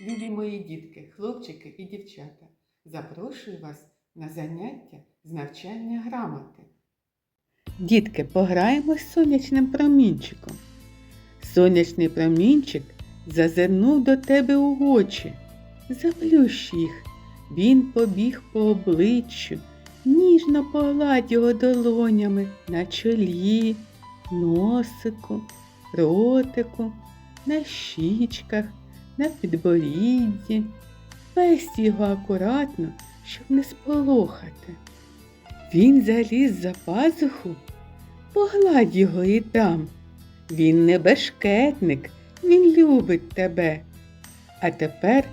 Любі мої дітки, хлопчики і дівчата, запрошую вас на заняття з навчання грамоти. Дітки, пограємо з сонячним промінчиком. Сонячний промінчик зазирнув до тебе у очі. Заплющ їх. Він побіг по обличчю, ніжно погладь його долонями на чолі, носику, ротику, на щічках, на підборідді. Песть його акуратно, щоб не сполохати. Він заліз за пазуху, погладь його і там. Він не бешкетник, він любить тебе. А тепер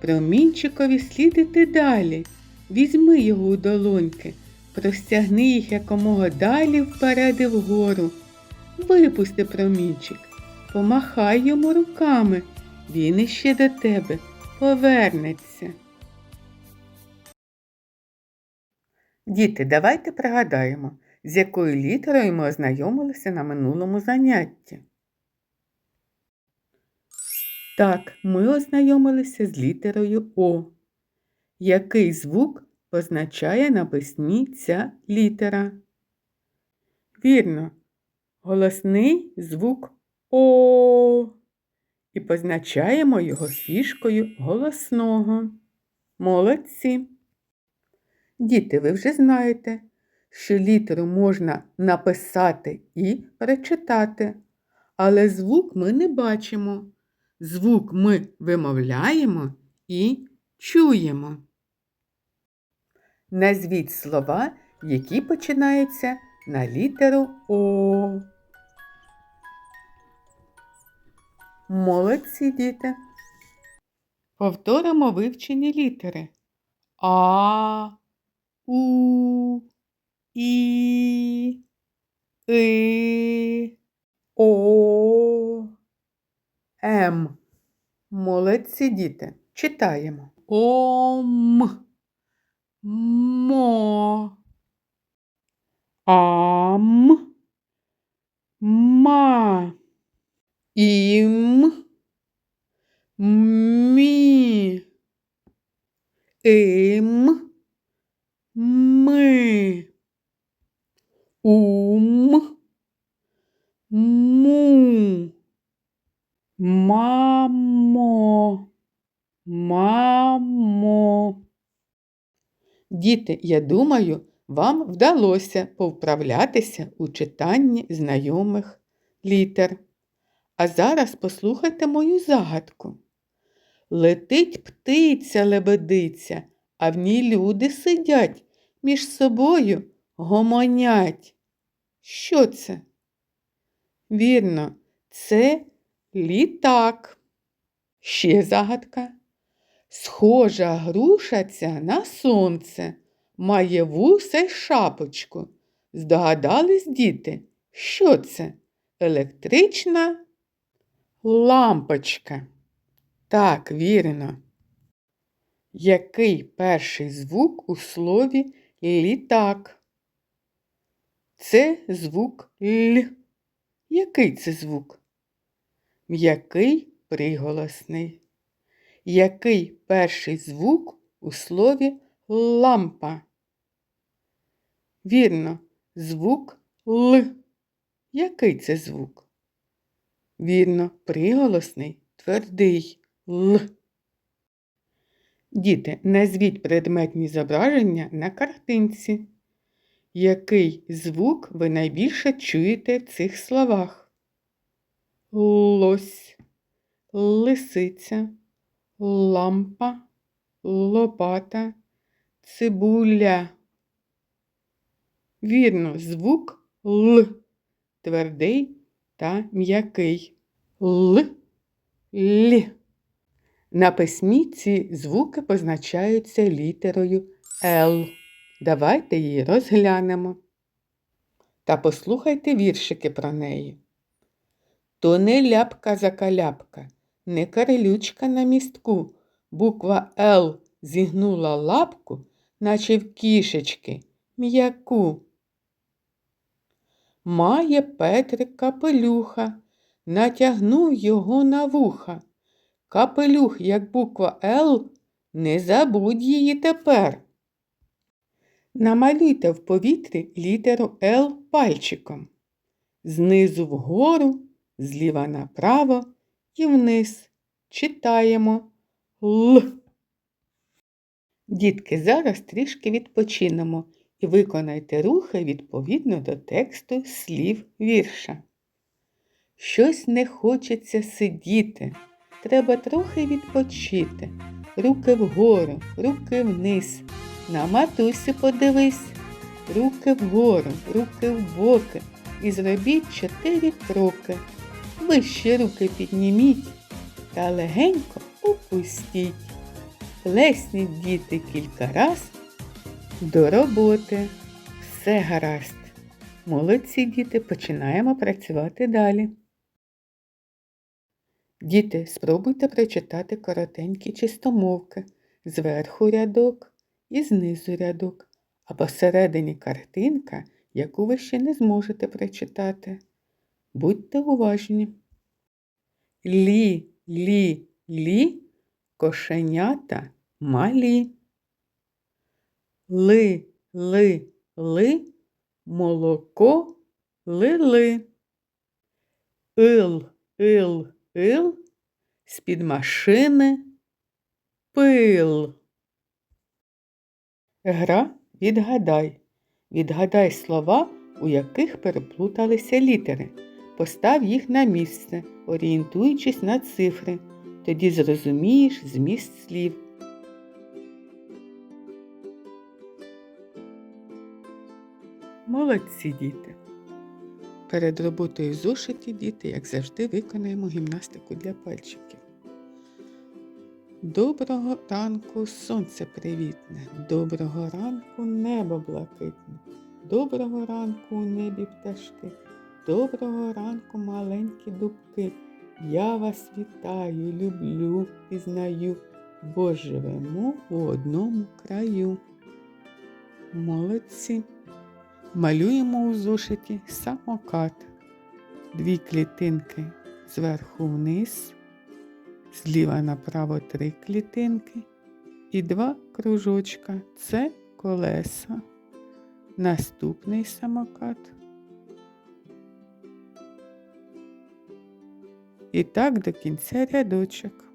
промінчикові слід іти далі. Візьми його у долоньки, простягни їх якомога далі вперед і вгору. Випусти промінчик, помахай йому руками, він іще до тебе повернеться. Діти, давайте пригадаємо, з якою літерою ми ознайомилися на минулому занятті. Так, ми ознайомилися з літерою О. Який звук позначає на письмі ця літера? Вірно, голосний звук О. І позначаємо його фішкою голосного. Молодці! Діти, ви вже знаєте, що літеру можна написати і перечитати, але звук ми не бачимо. Звук ми вимовляємо і чуємо. Назвіть слова, які починаються на літеру О. Молодці діти. Повторимо вивчені літери. А, У, І, И, О, М. Молодці діти. Читаємо. Ом. Мо. Ам. Ма. Ім. Мі. Им. Ми. Ум. Му. Мамо. Мамо. Діти, я думаю, вам вдалося повправлятися у читанні знайомих літер. А зараз послухайте мою загадку. Летить птиця лебедиця, а в ній люди сидять, між собою гомонять. Що це? Вірно, це літак. Ще загадка. Схожа груша на сонце, має вуса й шапочку. Здогадались, діти, що це? Електрична лампочка. Так, вірно. Який перший звук у слові літак? Це звук Л. Який це звук? М'який приголосний. Який перший звук у слові лампа? Вірно, звук Л. Який це звук? Вірно, приголосний, твердий Л. Діти, назвіть предметні зображення на картинці. Який звук ви найбільше чуєте в цих словах? Лось, лисиця, лампа, лопата, цибуля. Вірно, звук Л, твердий та м'який. Л, Л. На письмі ці звуки позначаються літерою Л. Давайте її розглянемо. Та послухайте віршики про неї. То не ляпка закаляпка, не карелючка на містку. Буква Л зігнула лапку, наче в кішечки, м'яку. Має Петрик капелюха, натягнув його на вуха. Капелюх, як буква Л, не забудь її тепер. Намалюйте в повітрі літеру Л пальчиком. Знизу вгору, зліва направо і вниз. Читаємо Л. Дітки, зараз трішки відпочинемо і виконайте рухи відповідно до тексту слів вірша. Щось не хочеться сидіти, треба трохи відпочити. Руки вгору, руки вниз. На матусю подивись. Руки вгору, руки в боки. І зробіть чотири кроки. Вище руки підніміть та легенько опустіть. Плесніть діти кілька раз до роботи. Все гаразд. Молодці діти, починаємо працювати далі. Діти, спробуйте прочитати коротенькі чистомовки, зверху рядок і знизу рядок, а посередині картинка, яку ви ще не зможете прочитати. Будьте уважні. Лі, лі, лі, кошенята малі. Ли, ли, ли, молоко лили. Ил, ил, ил, з-під машини пил. Гра відгадай. Відгадай слова, у яких переплуталися літери. Постав їх на місце, орієнтуючись на цифри. Тоді зрозумієш зміст слів. Молодці діти. Перед роботою в зошиті діти, як завжди, виконаємо гімнастику для пальчиків. Доброго ранку сонце привітне, доброго ранку небо блакитне, доброго ранку у небі пташки, доброго ранку маленькі дубки. Я вас вітаю, люблю, пізнаю, бо живемо у одному краю. Молодці. Малюємо у зошиті самокат. Дві клітинки зверху вниз, зліва направо три клітинки і два кружочка. Це колеса. Наступний самокат. І так до кінця рядочок.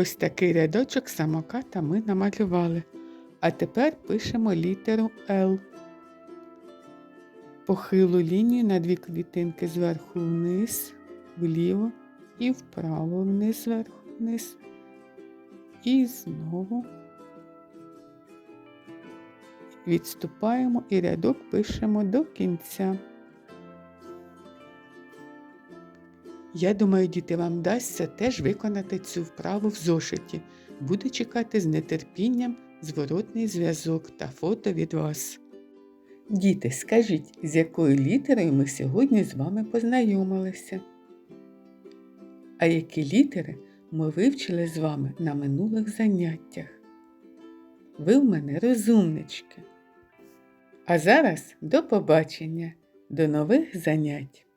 Ось такий рядочок самоката ми намалювали. А тепер пишемо літеру Л. Похилу лінію на дві клітинки зверху вниз, вліво і вправо вниз, зверху вниз. І знову відступаємо і рядок пишемо до кінця. Я думаю, діти, вам вдасться теж виконати цю вправу в зошиті. Буду чекати з нетерпінням зворотний зв'язок та фото від вас. Діти, скажіть, з якою літерою ми сьогодні з вами познайомилися? А які літери ми вивчили з вами на минулих заняттях? Ви в мене розумнички. А зараз до побачення, до нових занять!